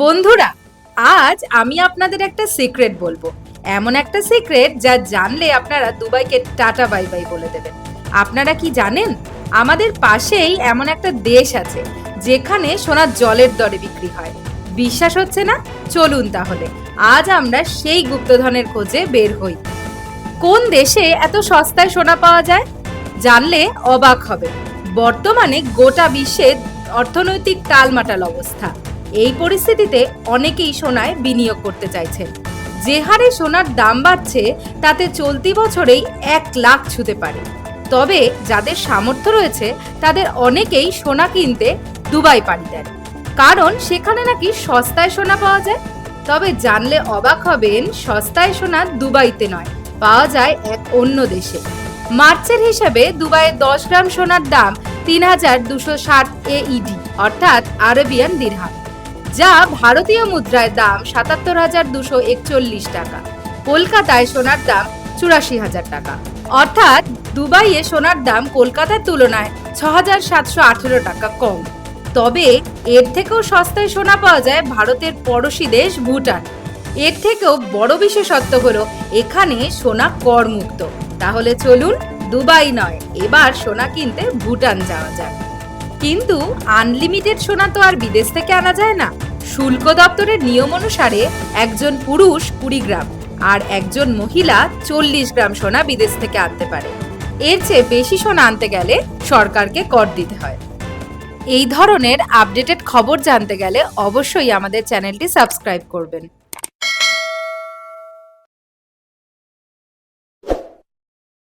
বন্ধুরা, আজ আমি আপনাদের একটা সিক্রেট বলব। এমন একটা সিক্রেট যা জানলে আপনারা দুবাইকে টাটা বাই বাই বলে দেবেন। আপনারা কি জানেন? আমাদের পাশেই এমন একটা দেশ আছে, যেখানে সোনার জলের দরে বিক্রি হয়। বিশ্বাস হচ্ছে না? চলুন তাহলে, আজ আমরা সেই গুপ্তধনের খোঁজে বের হই। কোন দেশে এত সস্তায় সোনা পাওয়া যায়? জানলে অবাক হবে বর্তমানে গোটা বিশ্বে অর্থনৈতিক টালমাটাল অবস্থা। এই পরিস্থিতিতে অনেকেই সোনায় বিনিয়োগ করতে চাইছেন যে হারে সোনার দাম বাড়ছে, তাতে চলতি বছরেই এক লাখ ছুতে পারে। তবে যাদের সামর্থ্য রয়েছে, তাদের অনেকেই সোনা কিনতে দুবাই পাড়ি দেন। কারণ সেখানে নাকি সস্তায় সোনা পাওয়া যায়। তবে জানলে অবাক হবেন, সস্তায় সোনা দুবাইতে নয়, পাওয়া যায় এক অন্য দেশে। মার্চের হিসাবে দুবাইয়ে দশ গ্রাম সোনার দাম তিন হাজার দুশো ষাট এইডি অর্থাৎ আরবিয়ান দিরহাম। যা ভারতীয় মুদ্রায় দাম সাতাত্তর হাজার দুশো একচল্লিশ টাকা। কলকাতায় সোনার দাম চুরাশি হাজার টাকা। অর্থাৎ দুবাইয়ে সোনার দাম কলকাতার তুলনায় ছ হাজার সাতশো আঠেরো টাকা কম। তবে এর থেকেও সস্তায় সোনা পাওয়া যায় ভারতের পড়োশী দেশ ভুটান। এর থেকেও বড় বিশেষত্ব হলো এখানে সোনা করমুক্ত। তাহলে চলুন দুবাই নয়, এবার সোনা কিনতে ভুটান যাওয়া যাক। কিন্তু আনলিমিটেড সোনা তো আর বিদেশ থেকে আনা যায় না। শুল্ক দপ্তরের নিয়ম অনুসারে একজন পুরুষ কুড়ি গ্রাম আর একজন মহিলা চল্লিশ গ্রাম সোনা বিদেশ থেকে আনতে পারে। এর চেয়ে বেশি সোনা আনতে গেলে সরকারকে কর দিতে হয়। এই ধরনের আপডেটেড খবর জানতে গেলে অবশ্যই আমাদের চ্যানেলটি সাবস্ক্রাইব করবেন।